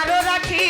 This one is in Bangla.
আরও রাখি।